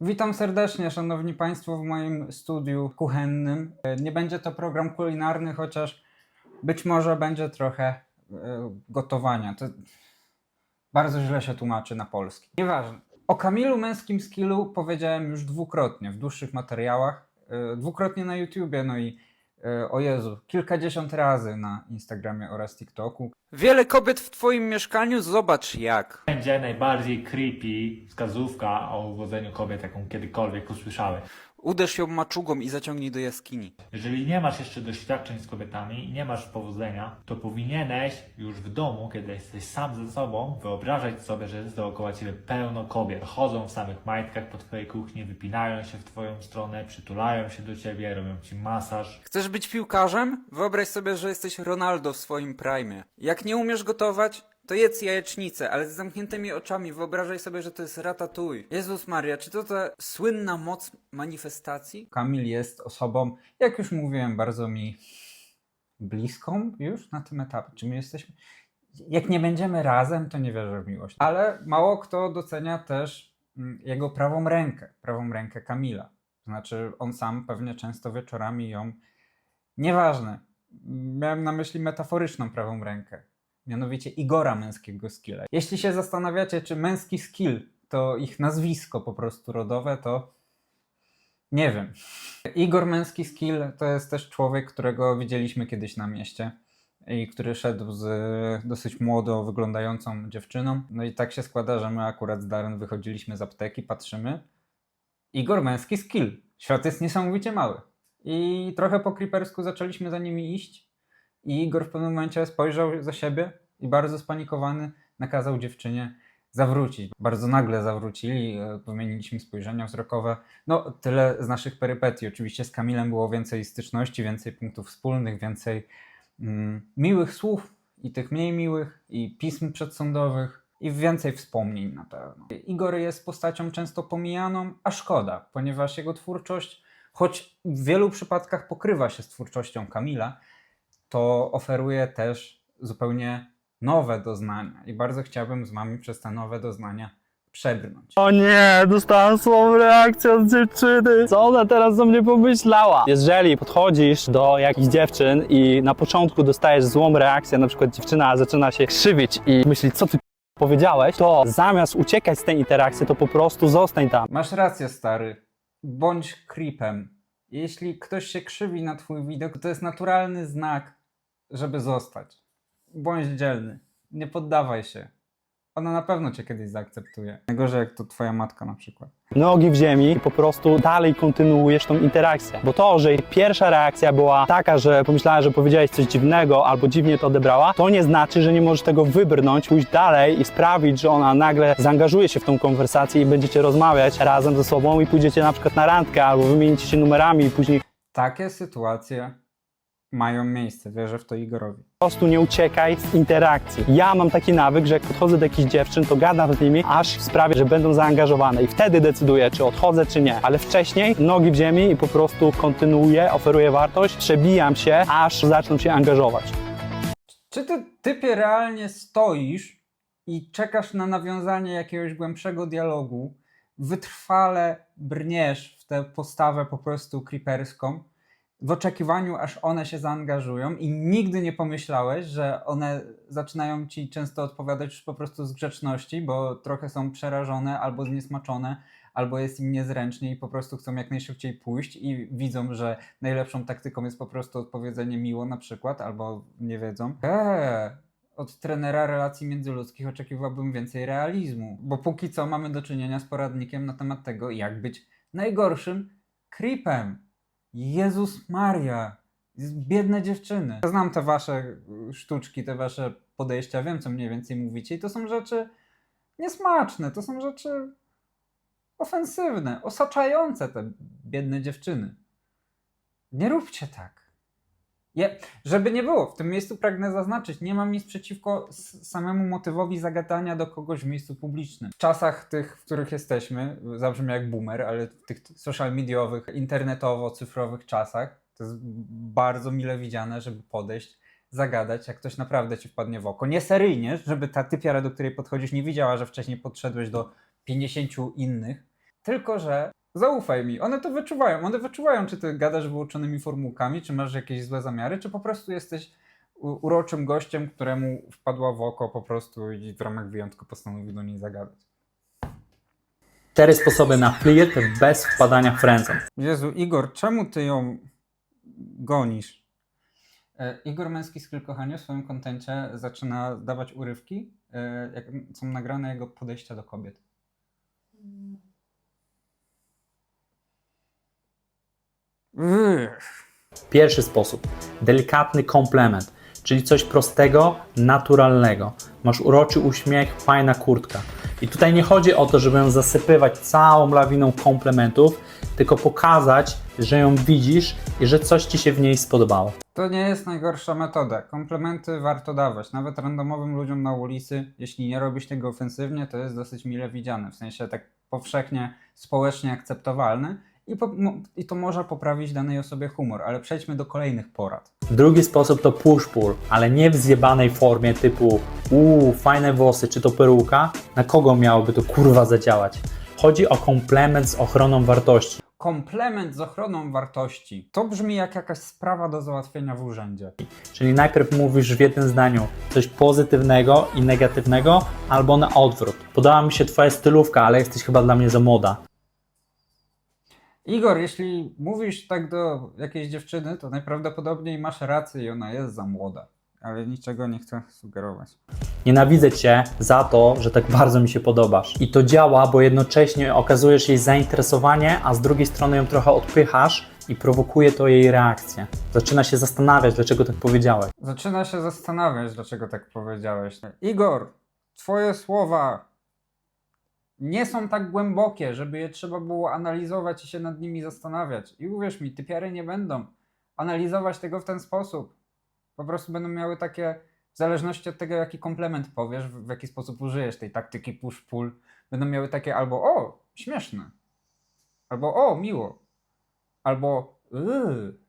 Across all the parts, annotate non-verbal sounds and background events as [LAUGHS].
Witam serdecznie, szanowni państwo, w moim studiu kuchennym. E, Nie będzie to program kulinarny, chociaż być może będzie trochę e, gotowania. To bardzo źle się tłumaczy na polski. Nieważne. O Kamilu Męskim Skillu powiedziałem już dwukrotnie w dłuższych materiałach, e, dwukrotnie na YouTubie, no i o Jezu, kilkadziesiąt razy na Instagramie oraz TikToku. Wiele kobiet w twoim mieszkaniu, zobacz jak. Będzie najbardziej creepy wskazówka o uwodzeniu kobiet, jaką kiedykolwiek usłyszałem. Uderz ją maczugą i zaciągnij do jaskini. Jeżeli nie masz jeszcze doświadczeń z kobietami i nie masz powodzenia, to powinieneś już w domu, kiedy jesteś sam ze sobą, wyobrażać sobie, że jest dookoła ciebie pełno kobiet. Chodzą w samych majtkach po twojej kuchni, wypinają się w twoją stronę, przytulają się do ciebie, robią ci masaż. Chcesz być piłkarzem? Wyobraź sobie, że jesteś Ronaldo w swoim prime. Jak nie umiesz gotować, to jedz jajecznicę, ale z zamkniętymi oczami wyobrażaj sobie, że to jest ratatouille. Jezus Maria, czy to ta słynna moc manifestacji? Kamil jest osobą, jak już mówiłem, bardzo mi bliską już na tym etapie. Czy my jesteśmy... Jak nie będziemy razem, to nie wierzę w miłość. Ale mało kto docenia też mm, jego prawą rękę, prawą rękę Kamila. Znaczy, on sam pewnie często wieczorami ją Nieważne. Miałem na myśli metaforyczną prawą rękę. Mianowicie Igora męskiego skilla. Jeśli się zastanawiacie, czy męski skill to ich nazwisko po prostu rodowe, to nie wiem. Igor męski skill to jest też człowiek, którego widzieliśmy kiedyś na mieście i który szedł z dosyć młodo wyglądającą dziewczyną. No i tak się składa, że my akurat z Darren wychodziliśmy z apteki, patrzymy. Igor męski skill. Świat jest niesamowicie mały. I trochę po creepersku zaczęliśmy za nimi iść. I Igor w pewnym momencie spojrzał za siebie i bardzo spanikowany nakazał dziewczynie zawrócić. Bardzo nagle zawrócili, e, wymieniliśmy spojrzenia wzrokowe. No, tyle z naszych perypetii. Oczywiście z Kamilem było więcej styczności, więcej punktów wspólnych, więcej mm, miłych słów i tych mniej miłych, i pism przedsądowych, i więcej wspomnień na pewno. Igor jest postacią często pomijaną, a szkoda, ponieważ jego twórczość, choć w wielu przypadkach pokrywa się z twórczością Kamila, to oferuje też zupełnie nowe doznania i bardzo chciałbym z wami przez te nowe doznania przebrnąć. O nie, dostałem słabą reakcję od dziewczyny. Co ona teraz do mnie pomyślała? Jeżeli podchodzisz do jakichś dziewczyn i na początku dostajesz złą reakcję, na przykład dziewczyna zaczyna się krzywić i myśli, co ty powiedziałeś, to zamiast uciekać z tej interakcji, to po prostu zostań tam. Masz rację, stary. Bądź creepem. Jeśli ktoś się krzywi na twój widok, to jest naturalny znak, żeby zostać. Bądź dzielny. Nie poddawaj się. Ona na pewno cię kiedyś zaakceptuje. Najgorzej jak to twoja matka na przykład. Nogi w ziemi i po prostu dalej kontynuujesz tą interakcję. Bo to, że jej pierwsza reakcja była taka, że pomyślała, że powiedziałeś coś dziwnego albo dziwnie to odebrała, to nie znaczy, że nie możesz tego wybrnąć, pójść dalej i sprawić, że ona nagle zaangażuje się w tą konwersację i będziecie rozmawiać razem ze sobą i pójdziecie na przykład na randkę albo wymienicie się numerami i później Takie sytuacje mają miejsce. Wierzę w to Igorowi. po prostu nie uciekaj z interakcji. Ja mam taki nawyk, że jak podchodzę do jakichś dziewczyn, to gadam z nimi, aż sprawię, że będą zaangażowane i wtedy decyduję, czy odchodzę, czy nie. Ale wcześniej nogi w ziemi i po prostu kontynuuję, oferuję wartość, przebijam się, aż zaczną się angażować. Czy ty typie realnie stoisz i czekasz na nawiązanie jakiegoś głębszego dialogu, wytrwale brniesz w tę postawę po prostu creeperską, w oczekiwaniu, aż one się zaangażują i nigdy nie pomyślałeś, że one zaczynają ci często odpowiadać już po prostu z grzeczności, bo trochę są przerażone albo zniesmaczone, albo jest im niezręcznie i po prostu chcą jak najszybciej pójść i widzą, że najlepszą taktyką jest po prostu odpowiedzenie miło na przykład, albo nie wiedzą. Eee, od trenera relacji międzyludzkich oczekiwałbym więcej realizmu, bo póki co mamy do czynienia z poradnikiem na temat tego, jak być najgorszym creepem. Jezus Maria, biedne dziewczyny. Ja znam te wasze sztuczki, te wasze podejścia, wiem co mniej więcej mówicie i to są rzeczy niesmaczne, to są rzeczy ofensywne, osaczające te biedne dziewczyny. Nie róbcie tak. Żeby nie było, w tym miejscu pragnę zaznaczyć, nie mam nic przeciwko samemu motywowi zagadania do kogoś w miejscu publicznym. W czasach tych, w których jesteśmy, zabrzmi jak boomer, ale w tych social mediowych, internetowo-cyfrowych czasach, to jest bardzo mile widziane, żeby podejść, zagadać, jak ktoś naprawdę ci wpadnie w oko. Nie seryjnie, żeby ta typiara, do której podchodzisz, nie widziała, że wcześniej podszedłeś do 50 innych, Tylko, że zaufaj mi, one to wyczuwają. One wyczuwają, czy ty gadasz wyuczonymi formułkami, czy masz jakieś złe zamiary, czy po prostu jesteś uroczym gościem, któremu wpadła w oko po prostu i w ramach wyjątku postanowił do niej zagadać. Cztery sposoby na flirt bez wpadania w frędzę. Jezu, Igor, czemu ty ją gonisz? E, Igor Męski z Kochania w swoim kontencie zaczyna dawać urywki, e, jak są nagrane jego podejścia do kobiet. Pierwszy sposób. Delikatny komplement, czyli coś prostego, naturalnego. Masz uroczy uśmiech, fajna kurtka. I tutaj nie chodzi o to, żeby ją zasypywać całą lawiną komplementów, tylko pokazać, że ją widzisz i że coś ci się w niej spodobało. To nie jest najgorsza metoda. Komplementy warto dawać, nawet randomowym ludziom na ulicy. Jeśli nie robisz tego ofensywnie, to jest dosyć mile widziane, w sensie tak powszechnie, społecznie akceptowalne i, po, mo, i to może poprawić danej osobie humor, ale przejdźmy do kolejnych porad. Drugi sposób to push-pull, ale nie w zjebanej formie typu uuu, fajne włosy, czy to peruka. Na kogo miałoby to kurwa zadziałać? Chodzi o komplement z ochroną wartości. Komplement z ochroną wartości. To brzmi jak jakaś sprawa do załatwienia w urzędzie. Czyli najpierw mówisz w jednym zdaniu coś pozytywnego i negatywnego, albo na odwrót. Podoba mi się twoja stylówka, ale jesteś chyba dla mnie za młoda. Igor, jeśli mówisz tak do jakiejś dziewczyny, to najprawdopodobniej masz rację i ona jest za młoda. Ale niczego nie chcę sugerować. Nienawidzę cię za to, że tak bardzo mi się podobasz. I to działa, bo jednocześnie okazujesz jej zainteresowanie, a z drugiej strony ją trochę odpychasz i prowokuje to jej reakcję. Zaczyna się zastanawiać, dlaczego tak powiedziałeś. Zaczyna się zastanawiać, dlaczego tak powiedziałeś. Igor, twoje słowa nie są tak głębokie, żeby je trzeba było analizować i się nad nimi zastanawiać. I uwierz mi, typiary nie będą analizować tego w ten sposób. Po prostu będą miały takie, w zależności od tego, jaki komplement powiesz, w, jaki sposób użyjesz tej taktyki push-pull, będą miały takie albo o, śmieszne, albo o, miło, albo yy.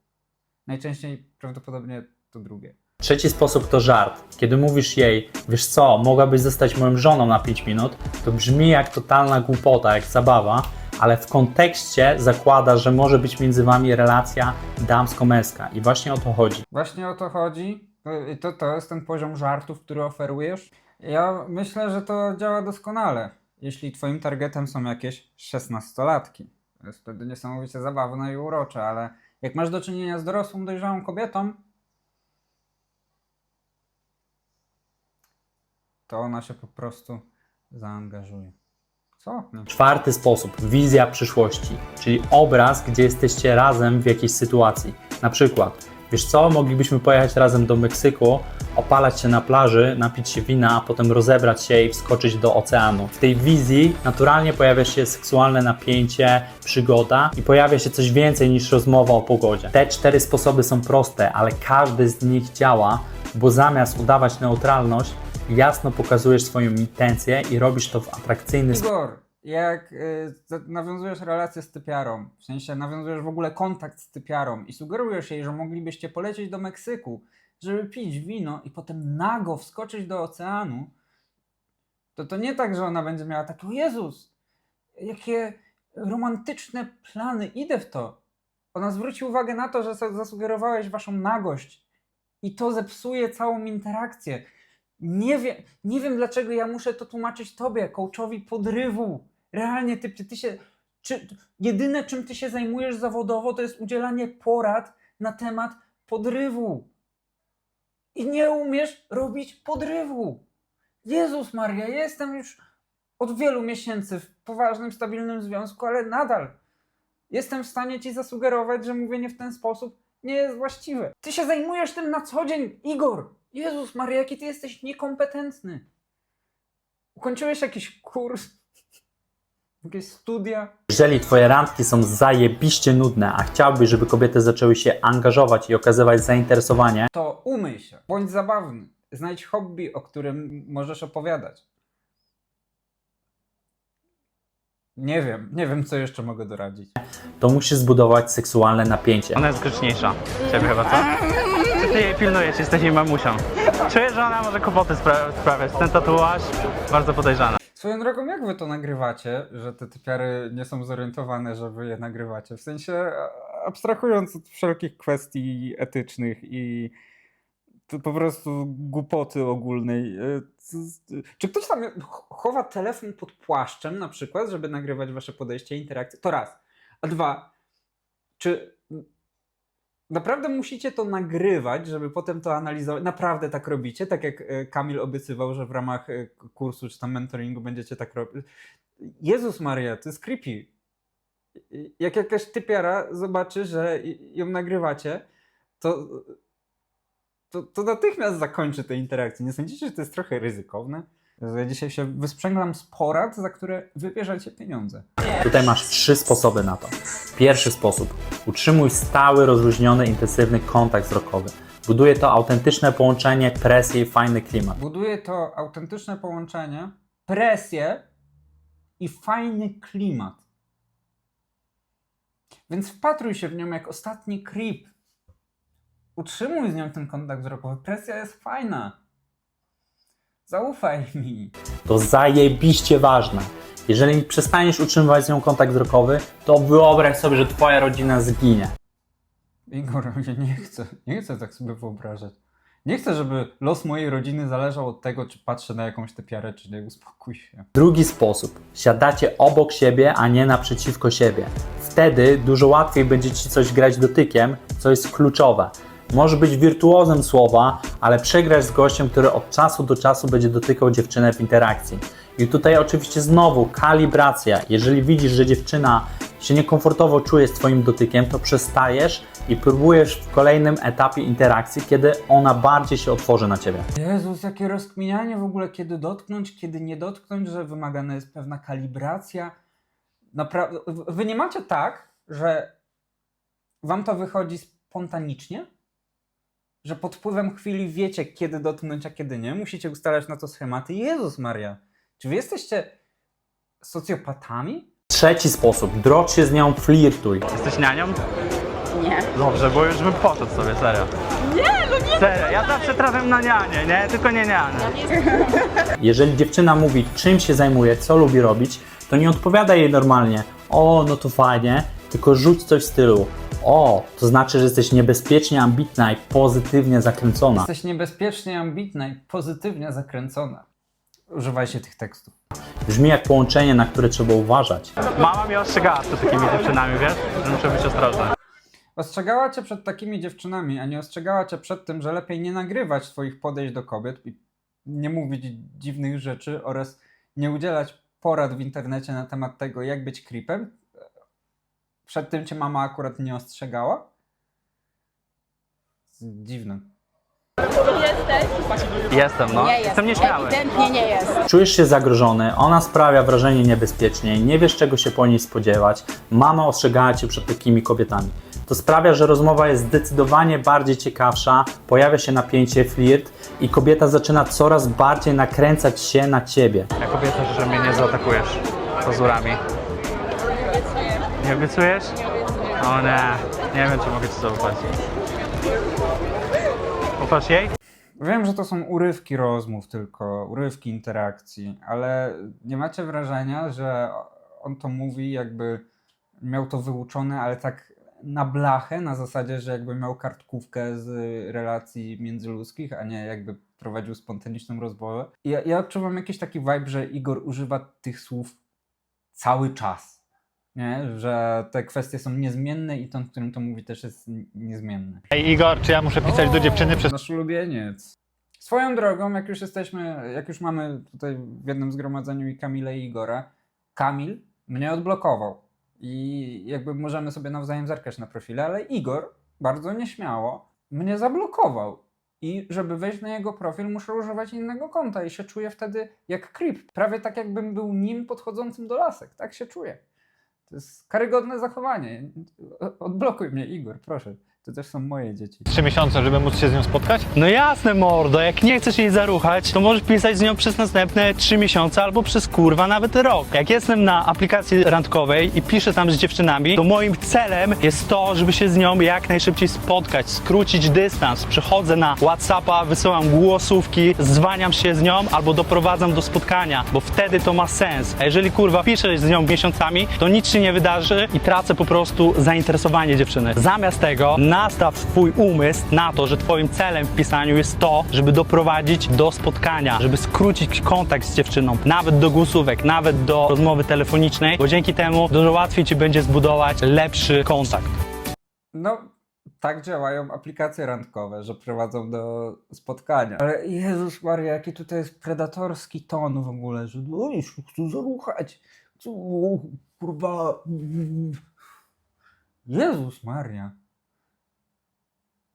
Najczęściej prawdopodobnie to drugie. Trzeci sposób to żart. Kiedy mówisz jej, wiesz co, mogłabyś zostać moją żoną na 5 minut, to brzmi jak totalna głupota, jak zabawa, ale w kontekście zakłada, że może być między wami relacja damsko-męska. I właśnie o to chodzi. Właśnie o to chodzi. I to, to jest ten poziom żartów, który oferujesz. Ja myślę, że to działa doskonale, jeśli twoim targetem są jakieś 16-latki. To jest wtedy niesamowicie zabawne i urocze, ale jak masz do czynienia z dorosłą, dojrzałą kobietą, to ona się po prostu zaangażuje. Co? Czwarty sposób, wizja przyszłości, czyli obraz, gdzie jesteście razem w jakiejś sytuacji. Na przykład, wiesz co, moglibyśmy pojechać razem do Meksyku, opalać się na plaży, napić się wina, a potem rozebrać się i wskoczyć do oceanu. W tej wizji naturalnie pojawia się seksualne napięcie, przygoda i pojawia się coś więcej niż rozmowa o pogodzie. Te cztery sposoby są proste, ale każdy z nich działa, bo zamiast udawać neutralność, jasno pokazujesz swoją intencję i robisz to w atrakcyjny sposób. Jak y, nawiązujesz relację z typiarą, w sensie nawiązujesz w ogóle kontakt z typiarą i sugerujesz jej, że moglibyście polecieć do Meksyku, żeby pić wino i potem nago wskoczyć do oceanu, to to nie tak, że ona będzie miała takie, o Jezus, jakie romantyczne plany, idę w to. Ona zwróci uwagę na to, że za- zasugerowałeś waszą nagość i to zepsuje całą interakcję. Nie, wie, nie wiem, dlaczego ja muszę to tłumaczyć tobie, coachowi podrywu. Realnie, ty, ty, się. Czy, jedyne, czym ty się zajmujesz zawodowo, to jest udzielanie porad na temat podrywu. I nie umiesz robić podrywu. Jezus Maria, jestem już od wielu miesięcy w poważnym, stabilnym związku, ale nadal jestem w stanie ci zasugerować, że mówienie w ten sposób nie jest właściwe. Ty się zajmujesz tym na co dzień, Igor. Jezus Maria, jaki ty jesteś niekompetentny. Ukończyłeś jakiś kurs, [LAUGHS] jakieś studia. Jeżeli twoje randki są zajebiście nudne, a chciałbyś, żeby kobiety zaczęły się angażować i okazywać zainteresowanie, To umyj się, bądź zabawny. Znajdź hobby, o którym możesz opowiadać. Nie wiem, nie wiem, co jeszcze mogę doradzić. to musisz zbudować seksualne napięcie. Ona jest grzeczniejsza. Ciebie chyba, co? Ty jej pilnujesz? Jesteś jej mamusią. Czuję, że ona może kłopoty spra- sprawiać. Ten tatuaż bardzo podejrzany. Swoją drogą, jak wy to nagrywacie, że te typiary nie są zorientowane, że wy je nagrywacie? W sensie, abstrahując od wszelkich kwestii etycznych i po prostu głupoty ogólnej. e, Czy ktoś tam ch- chowa telefon pod płaszczem na przykład, żeby nagrywać wasze podejście, interakcje? To raz. A dwa, czy naprawdę musicie to nagrywać, żeby potem to analizować? Naprawdę tak robicie? Tak jak e, Kamil obiecywał, że w ramach e, kursu czy tam mentoringu będziecie tak robić? Jezus Maria, to jest creepy. Jak jakaś typiara zobaczy, że ją nagrywacie, to, to, to natychmiast zakończy tę interakcję. Nie sądzicie, że to jest trochę ryzykowne? Ja dzisiaj się wysprzęglam z porad, za które wybierzecie pieniądze. Tutaj masz trzy sposoby na to. Pierwszy sposób. Utrzymuj stały, rozluźniony, intensywny kontakt wzrokowy. Buduje to autentyczne połączenie, presję i fajny klimat. Buduje to autentyczne połączenie, presję i fajny klimat. Więc wpatruj się w nią jak ostatni creep. Utrzymuj z nią ten kontakt wzrokowy. Presja jest fajna. Zaufaj mi. To zajebiście ważne. Jeżeli przestaniesz utrzymywać z nią kontakt wzrokowy, to wyobraź sobie, że twoja rodzina zginie. Igor, [LAUGHS] ja nie chcę, nie chcę tak sobie wyobrażać. Nie chcę, żeby los mojej rodziny zależał od tego, czy patrzę na jakąś tepiarę, czy nie. Uspokój się. Drugi sposób. Siadacie obok siebie, a nie naprzeciwko siebie. Wtedy dużo łatwiej będzie ci coś grać dotykiem, co jest kluczowe. Możesz być wirtuozem słowa, ale przegrasz z gościem, który od czasu do czasu będzie dotykał dziewczynę w interakcji. I tutaj oczywiście znowu kalibracja. Jeżeli widzisz, że dziewczyna się niekomfortowo czuje z Twoim dotykiem, to przestajesz i próbujesz w kolejnym etapie interakcji, kiedy ona bardziej się otworzy na Ciebie. Jezus, jakie rozkminianie w ogóle, kiedy dotknąć, kiedy nie dotknąć, że wymagana jest pewna kalibracja. Naprawdę, wy nie macie tak, że wam to wychodzi spontanicznie? Że pod wpływem chwili wiecie, kiedy dotknąć, a kiedy nie? Musicie ustalać na to schematy? Jezus Maria, czy wy jesteście socjopatami? Trzeci sposób. Drocz się z nią, flirtuj. Jesteś nianią? Nie. Dobrze, bo już bym poszedł sobie, serio. Nie, no nie! Serio, ja zawsze trafiam na nianie, nie? Tylko nie nianie. Jeżeli dziewczyna mówi, czym się zajmuje, co lubi robić, to nie odpowiadaj jej normalnie. O, no to fajnie, tylko rzuć coś w stylu. O, to znaczy, że jesteś niebezpiecznie ambitna i pozytywnie zakręcona. Jesteś niebezpiecznie ambitna i pozytywnie zakręcona. Używajcie tych tekstów. Brzmi jak połączenie, na które trzeba uważać. Mama mnie ostrzegała przed takimi dziewczynami, wiesz? Że muszę być ostrożny. Ostrzegała cię przed takimi dziewczynami, a nie ostrzegała cię przed tym, że lepiej nie nagrywać swoich podejść do kobiet i nie mówić dziwnych rzeczy oraz nie udzielać porad w internecie na temat tego, jak być creepem. Przed tym cię mama akurat nie ostrzegała? Dziwne. Jestem, no. Nie jest. Jestem nieśmiały. Ewidentnie nie jest. Czujesz się zagrożony, ona sprawia wrażenie niebezpiecznej, nie wiesz czego się po niej spodziewać, mama ostrzegała cię przed takimi kobietami. To sprawia, że rozmowa jest zdecydowanie bardziej ciekawsza, pojawia się napięcie, flirt i kobieta zaczyna coraz bardziej nakręcać się na ciebie. Jak obiecasz, że mnie nie zaatakujesz pazurami? Nie obiecujesz? O nie, nie wiem czy mogę ci zaufać. Ufasz jej? Wiem, że to są urywki rozmów tylko, urywki interakcji, ale nie macie wrażenia, że on to mówi jakby miał to wyuczone, ale tak na blachę, na zasadzie, że jakby miał kartkówkę z relacji międzyludzkich, a nie jakby prowadził spontaniczną rozmowę. Ja, ja odczuwam jakiś taki vibe, że Igor używa tych słów cały czas. Nie? Że te kwestie są niezmienne i ton, którym to mówi też jest niezmienny. Ej Igor, czy ja muszę pisać do dziewczyny przez... Nasz ulubieniec. Swoją drogą, jak już jesteśmy, jak już mamy tutaj w jednym zgromadzeniu i Kamilę i Igora, Kamil mnie odblokował. I jakby możemy sobie nawzajem zerkać na profile, ale Igor bardzo nieśmiało mnie zablokował. I żeby wejść na jego profil, muszę używać innego konta i się czuję wtedy jak creep. Prawie tak, jakbym był nim podchodzącym do lasek. Tak się czuję. To jest karygodne zachowanie. Odblokuj mnie, Igor, proszę. To też są moje dzieci. Trzy miesiące, żeby móc się z nią spotkać? No jasne, mordo, jak nie chcesz jej zaruchać, to możesz pisać z nią przez następne 3 miesiące albo przez kurwa nawet rok. Jak jestem na aplikacji randkowej i piszę tam z dziewczynami, to moim celem jest to, żeby się z nią jak najszybciej spotkać, skrócić dystans. Przychodzę na WhatsAppa, wysyłam głosówki, zwaniam się z nią albo doprowadzam do spotkania, bo wtedy to ma sens. A jeżeli kurwa piszesz z nią miesiącami, to nic się nie wydarzy i tracę po prostu zainteresowanie dziewczyny. Zamiast tego nastaw swój umysł na to, że twoim celem w pisaniu jest to, żeby doprowadzić do spotkania, żeby skrócić kontakt z dziewczyną, nawet do głosówek, nawet do rozmowy telefonicznej, bo dzięki temu dużo łatwiej ci będzie zbudować lepszy kontakt. No, tak działają aplikacje randkowe, że prowadzą do spotkania. Ale Jezus Maria, jaki tutaj jest predatorski ton w ogóle, że no już chcę zaruchać. Chcę, o, kurwa. Jezus Maria.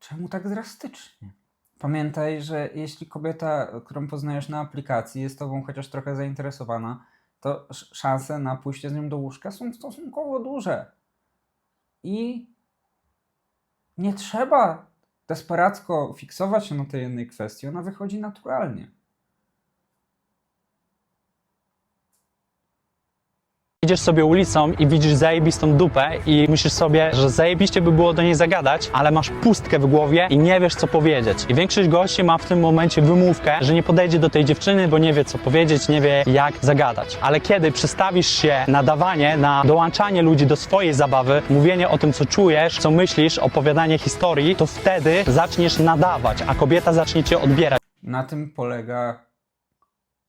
Czemu tak drastycznie? Pamiętaj, że jeśli kobieta, którą poznajesz na aplikacji, jest tobą chociaż trochę zainteresowana, to sz- szanse na pójście z nią do łóżka są stosunkowo duże. I nie trzeba desperacko fiksować się na tej jednej kwestii, ona wychodzi naturalnie. Idziesz sobie ulicą i widzisz zajebistą dupę i myślisz sobie, że zajebiście by było do niej zagadać, ale masz pustkę w głowie i nie wiesz co powiedzieć. I większość gości ma w tym momencie wymówkę, że nie podejdzie do tej dziewczyny, bo nie wie co powiedzieć, nie wie jak zagadać. Ale kiedy przestawisz się na dawanie, na dołączanie ludzi do swojej zabawy, mówienie o tym co czujesz, co myślisz, opowiadanie historii, to wtedy zaczniesz nadawać, a kobieta zacznie cię odbierać. Na tym polega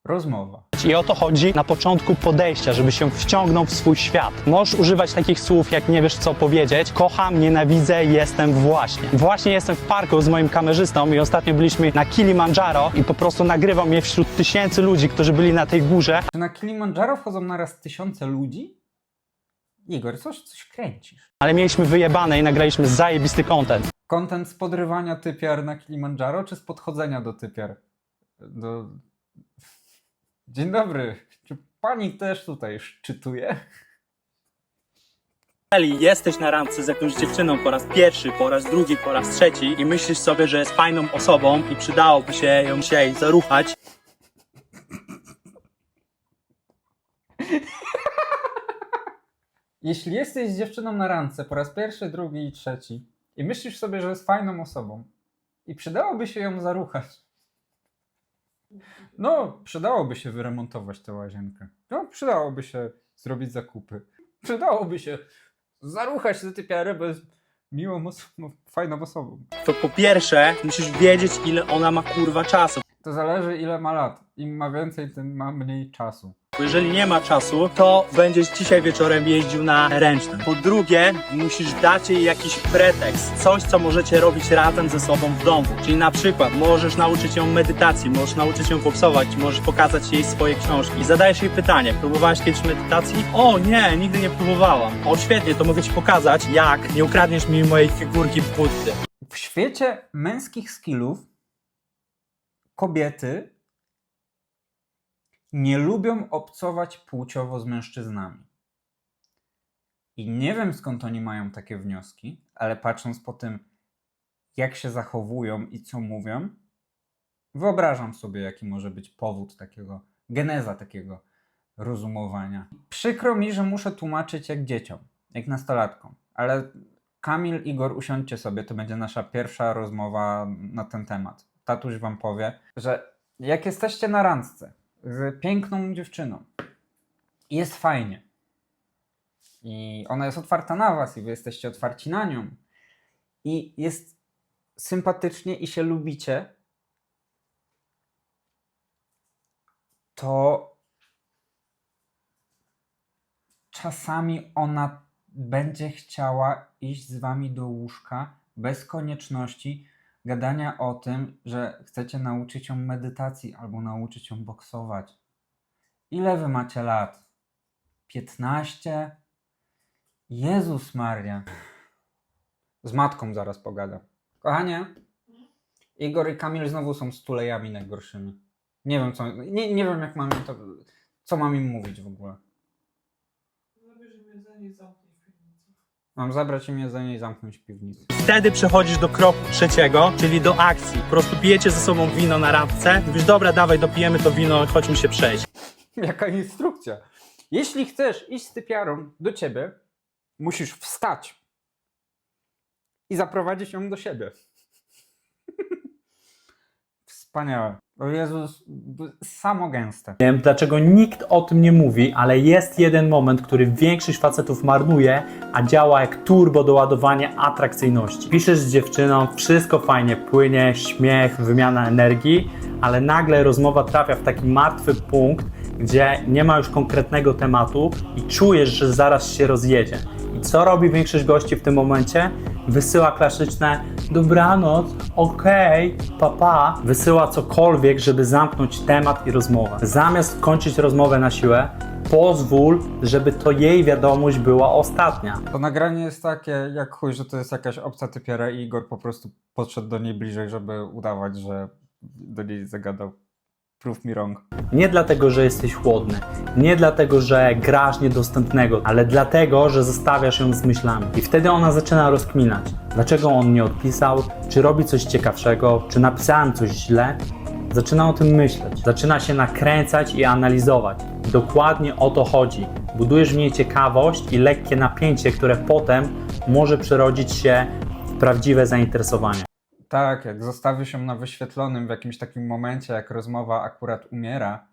rozmowa. I o to chodzi na początku podejścia, żeby się wciągnął w swój świat. Możesz używać takich słów, jak nie wiesz co powiedzieć. Kocham, nienawidzę, jestem właśnie. Właśnie jestem w parku z moim kamerzystą i ostatnio byliśmy na Kilimandżaro i po prostu nagrywam je wśród tysięcy ludzi, którzy byli na tej górze. Czy na Kilimandżaro wchodzą naraz tysiące ludzi? Igor, coś, coś kręcisz. Ale mieliśmy wyjebane i nagraliśmy zajebisty content. Kontent z podrywania typiar na Kilimandżaro, czy z podchodzenia do typiar? Do... Dzień dobry. Czy pani też tutaj szczytuje? Jeżeli jesteś na randce z jakąś dziewczyną po raz pierwszy, po raz drugi, po raz trzeci i myślisz sobie, że jest fajną osobą i przydałoby się ją dzisiaj zaruchać, [LAUGHS] Jeśli jesteś z dziewczyną na randce po raz pierwszy, drugi i trzeci i myślisz sobie, że jest fajną osobą i przydałoby się ją zaruchać, no, przydałoby się wyremontować tę łazienkę. No, przydałoby się zrobić zakupy. Przydałoby się zaruchać tę typiarę, bo jest miłą osobą, fajną osobą. to po pierwsze musisz wiedzieć, ile ona ma kurwa czasu. To zależy ile ma lat. Im ma więcej, tym ma mniej czasu. Jeżeli nie ma czasu, to będziesz dzisiaj wieczorem jeździł na ręcznym. Po drugie, musisz dać jej jakiś pretekst, coś, co możecie robić razem ze sobą w domu. Czyli na przykład możesz nauczyć ją medytacji, możesz nauczyć ją boksować, możesz pokazać jej swoje książki. I zadajesz jej pytanie, próbowałaś kiedyś medytacji? O nie, nigdy nie próbowałam. O świetnie, to mogę ci pokazać, jak nie ukradniesz mi mojej figurki Buddy. W świecie męskich skillów kobiety nie lubią obcować płciowo z mężczyznami. I nie wiem skąd oni mają takie wnioski, ale patrząc po tym, jak się zachowują i co mówią, wyobrażam sobie, jaki może być powód takiego, geneza takiego rozumowania. Przykro mi, że muszę tłumaczyć jak dzieciom, jak nastolatkom, ale Kamil, Igor, usiądźcie sobie, to będzie nasza pierwsza rozmowa na ten temat. Tatuś wam powie, że jak jesteście na randce z piękną dziewczyną. Jest fajnie. I ona jest otwarta na was i wy jesteście otwarci na nią. I jest sympatycznie i się lubicie, to czasami ona będzie chciała iść z wami do łóżka bez konieczności gadania o tym, że chcecie nauczyć ją medytacji albo nauczyć ją boksować. Ile wy macie lat? 15? Jezus Maria. Z matką zaraz pogadam. Kochanie, Igor i Kamil znowu są stulejami najgorszymi. Nie wiem co, nie, nie wiem jak mam to, co mam im mówić w ogóle. Zabierz w piwnicy. Mam zabrać im jedzenie i zamknąć piwnicę. Wtedy przechodzisz do kroku trzeciego, czyli do akcji. Po prostu pijecie ze sobą wino na randce. Mówisz, dobra, dawaj, dopijemy to wino, chodźmy się przejść. [LAUGHS] Jaka instrukcja? Jeśli chcesz iść z typiarą do ciebie, musisz wstać i zaprowadzić ją do siebie. Wspaniałe. O Jezus, samo gęste. Nie wiem, dlaczego nikt o tym nie mówi, ale jest jeden moment, który większość facetów marnuje, a działa jak turbo do ładowania atrakcyjności. Piszesz z dziewczyną, wszystko fajnie płynie, śmiech, wymiana energii, ale nagle rozmowa trafia w taki martwy punkt, gdzie nie ma już konkretnego tematu i czujesz, że zaraz się rozjedzie. Co robi większość gości w tym momencie? Wysyła klasyczne dobranoc, okej, papa. Wysyła cokolwiek, żeby zamknąć temat i rozmowę. Zamiast kończyć rozmowę na siłę, pozwól, żeby to jej wiadomość była ostatnia. To nagranie jest takie, jak chuj, że to jest jakaś obca typiara i Igor po prostu podszedł do niej bliżej, żeby udawać, że do niej zagadał. Prove me wrong. Nie dlatego, że jesteś chłodny, nie dlatego, że grasz niedostępnego, ale dlatego, że zostawiasz ją z myślami. I wtedy ona zaczyna rozkminać. Dlaczego on nie odpisał? Czy robi coś ciekawszego? Czy napisałem coś źle? Zaczyna o tym myśleć. Zaczyna się nakręcać i analizować. Dokładnie o to chodzi. Budujesz w niej ciekawość i lekkie napięcie, które potem może przerodzić się w prawdziwe zainteresowanie. Tak, jak zostawisz ją na wyświetlonym w jakimś takim momencie, jak rozmowa akurat umiera,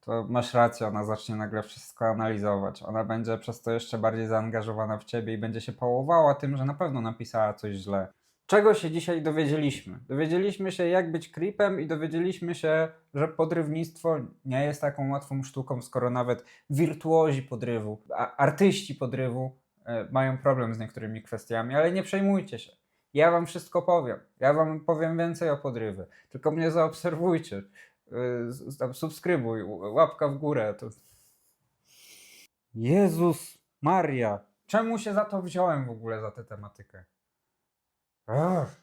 to masz rację, ona zacznie nagle wszystko analizować. Ona będzie przez to jeszcze bardziej zaangażowana w ciebie i będzie się połowała tym, że na pewno napisała coś źle. Czego się dzisiaj dowiedzieliśmy? Dowiedzieliśmy się, jak być creepem i dowiedzieliśmy się, że podrywnictwo nie jest taką łatwą sztuką, skoro nawet wirtuozi podrywu, artyści podrywu e, mają problem z niektórymi kwestiami, ale nie przejmujcie się. Ja wam wszystko powiem. Ja wam powiem więcej o podrywy. Tylko mnie zaobserwujcie. Tam subskrybuj, łapka w górę. To... Jezus Maria. Czemu się za to wziąłem w ogóle za tę tematykę? Ach.